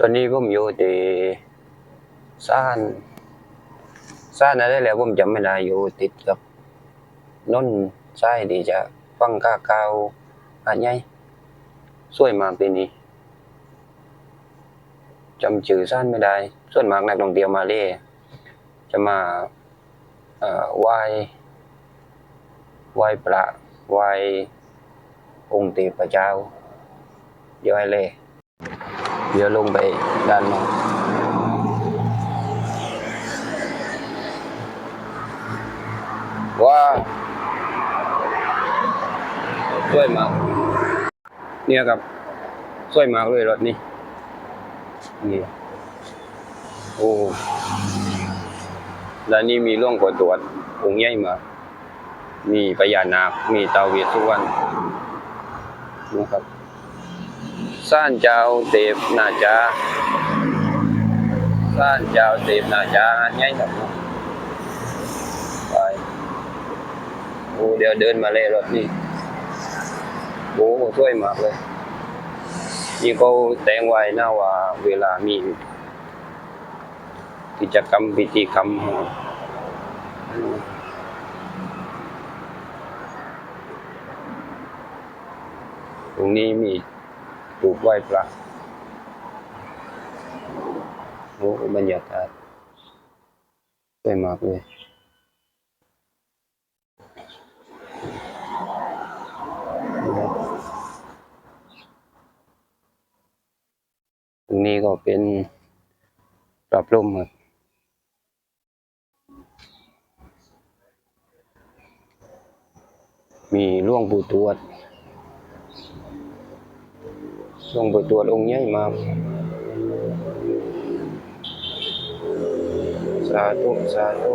ตอนนี้ผมอยู่ที่ซ่านซ่านอะไรแล้วผมจำไม่ได้อยู่ติดกับนนท์ใช่ดีจะฟังก้าเกาวหาดใหญ่สวยมากที่นี่จำชื่อซ่านไม่ได้ ส่วนมากนักท่องเที่ยวมาเลจะมาเอ่อไหว้ไหว้พระไหว้องค์เทพเจ้าเดี๋ยเลย เดี๋ยวลงไปด้านนอกว้าสวยมาก เนี่ยครับสวยมากเลยรถนี้นี่โอ้ด้านนี้มีร่วงกว่าตรวจองค์ใหญ่มามีพญานาค มีเตาเวสสุวรรณนะครับ ซ่านเจ้าเทพนาจาซ่านเจ้าเทพนาจาง่ายหน่อยไปโอ้เดี๋ยวเดินมาเลยรถนี่โอ้สวยมากเลยนี่เขาแต่งไว้นะว่าเวลามีกิจกรรมพิธีกรรมตรงนี้มี รูปไหว้พระโอ้บรรยากาศสวยมากเลยตรงนี้ก็เป็นปรับร่มครับมีหล่วงปูตรวจ หล่วงปู่ตรวจองค์ใหญ่มา สาธุ สาธุ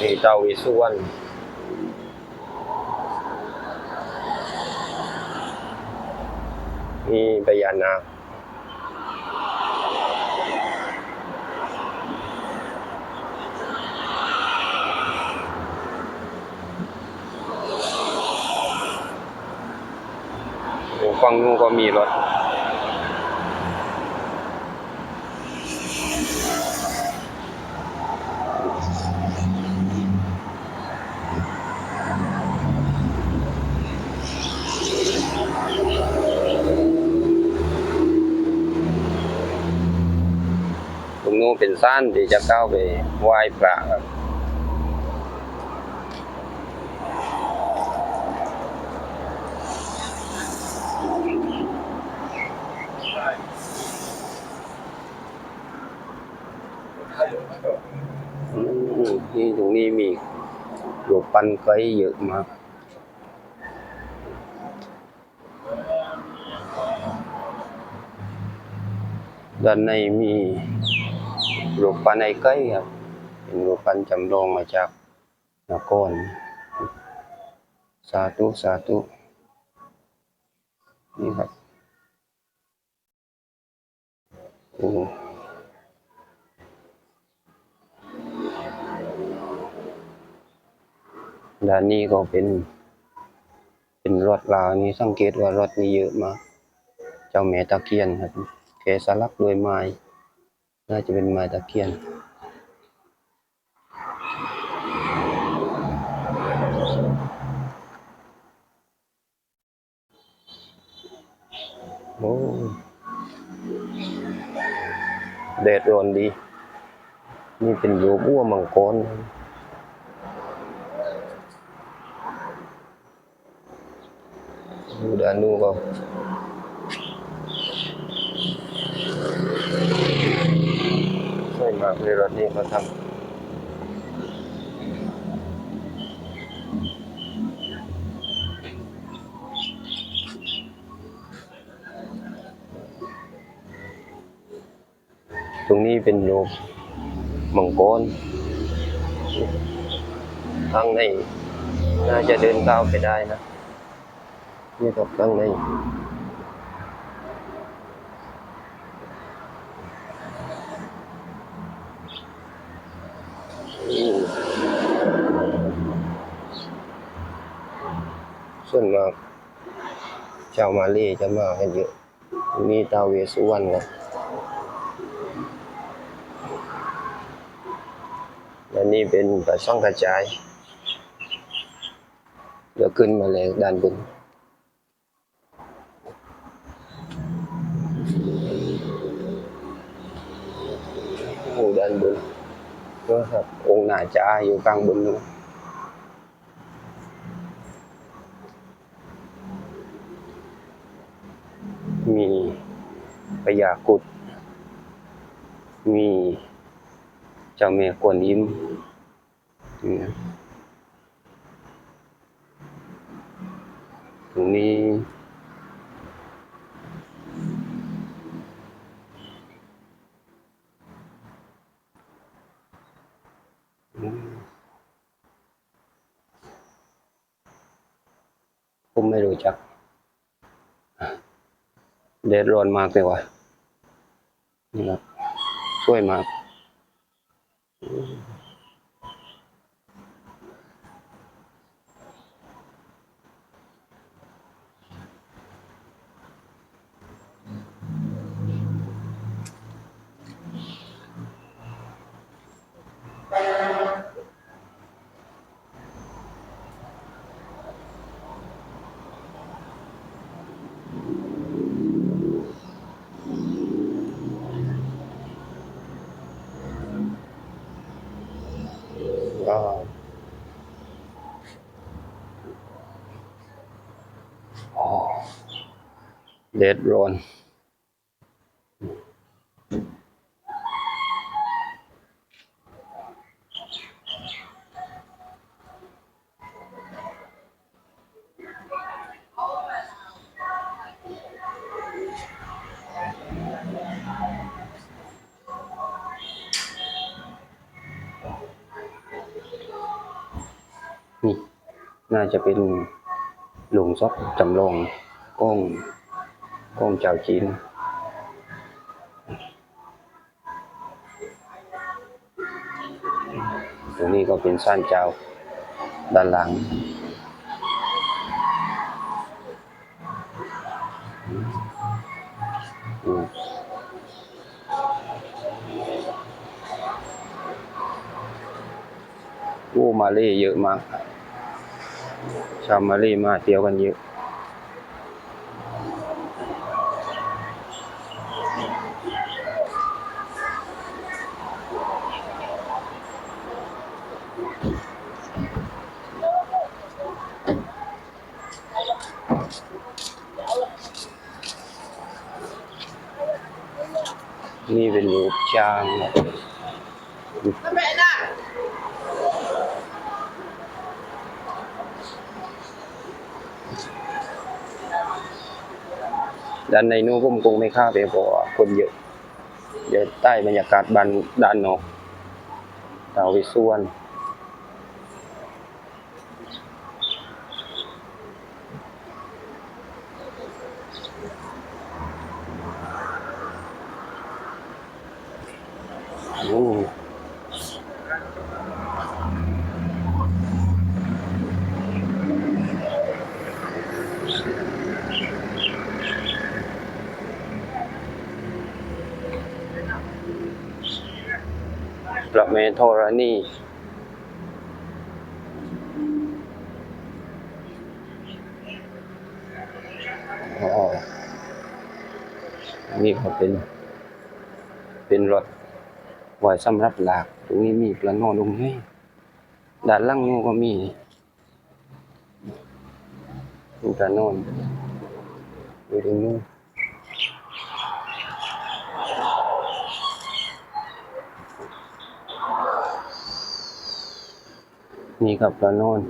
นี่เตาวิสุวรรณมีพญานาคโองนู้ก็มีรถ ตรงนู้นเป็นซ่านที่จะเข้าไปไหว้พระครับอืมนี่ ตรงนี้มีรูปปั้นไก่เยอะมากด้านในมีรูปปั้นไอ้ไก่ครับเป็นรูปปั้นจำลองมาจากนครสาธุสาธุนี่ครับโอ้ ด้านนี้ก็เป็น เป็นรถราวนี้สังเกตว่ารถนี้เยอะมาก เจ้าแม่ตะเคียนครับแกสลักด้วยไม้ น่าจะเป็นไม้ตะเคียนโอ้แดดร้อนดี นี่เป็นรูปอ้วมังกร ดูด้านนู้นก็สวยมากเลยรถนี้เขาทำตรงนี้เป็นรูปมังกรทางในน่าจะเดินก้าวไปได้นะ นี่กับข้างในส่วนมากชาวมาเลจะมากันเยอะ มีตาวเวสสุวรรณครับและนี่เป็นปลาช่องกระจายเดี๋ยวขึ้นมาเลยด้านบน โอ้ด้านบน นะครับองค์หนาจาอยู่กลางบนนู้นมีพญากุด มีเจ้าแม่กวนอิมตรงนี้ ผมไม่รู้จัก เดือดร้อนมากเลยวะนี่ครับช่วยมากอ๋อ เดดร้อนนี่น่าจะเป็นหลวงซอกจำลองกล้อง กล้องเจ้าจีนตรงนี้ก็เป็นซ่านเจ้าด้านหลังอืมโอ้มาเลเยอะมาก ชาวมาเลมาเที่ยวกันเยอะ นี่ เป็นรูปช้างด้านในนู้นผมคงไม่ค่าไปเพราะคนเยอะ เดี๋ยวใต้บรรยากาศบ้านด้านนอกดาววิส่วน โอ้ พระเมธรณีอ๋อนี่ก็เป็น เป็นรถไว้สำหรับหลาก ตรงนี้มีปลาโนลงให้ด้านล่างนู้ก็มีดูปลาโนนดูตรงนู้น นี่ครับปลาโนน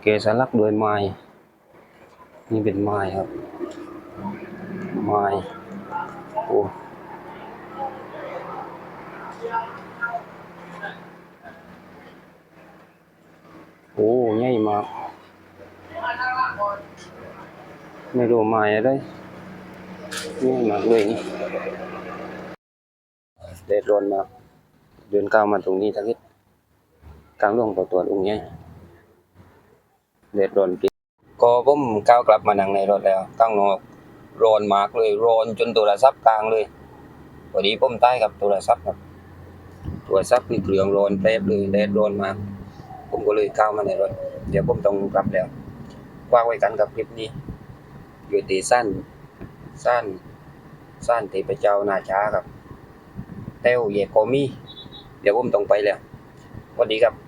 เกสรลักด้วยไม้นี่เป็นไม้ครับไม้โอ้โอ้ใหญ่มากไม่รู้หมายอะไรใหญ่มากเลยนี่เด็ดร้อนมากเดินก้าวมาตรงนี้ทักนิด กลางร่วงตัวตัวตรงนี้เด็ดร้อนจริงก็ผมก้าวกลับมานั่งในรถแล้วข้งนอกร้อนมากเลยร้อนจนโทรศัพท์กลางเลยพอดีผมใต้กับโทรศัพท์ครับโทรศัพท์นี่เครื่องร้อนแปรบเลยแดดร้อนมาก ผมก็เลยก้าวมาในรถเดี๋ยวผมต้องกลับแล้วฝากไว้กันกับคลิปนี้ อยู่ตีสั้น สั้น สั้นตีไปเจ้าหน้าช้าครับเต้วเยโกมีเดี๋ยวผมต้องไปแล้วสวัสดีครับ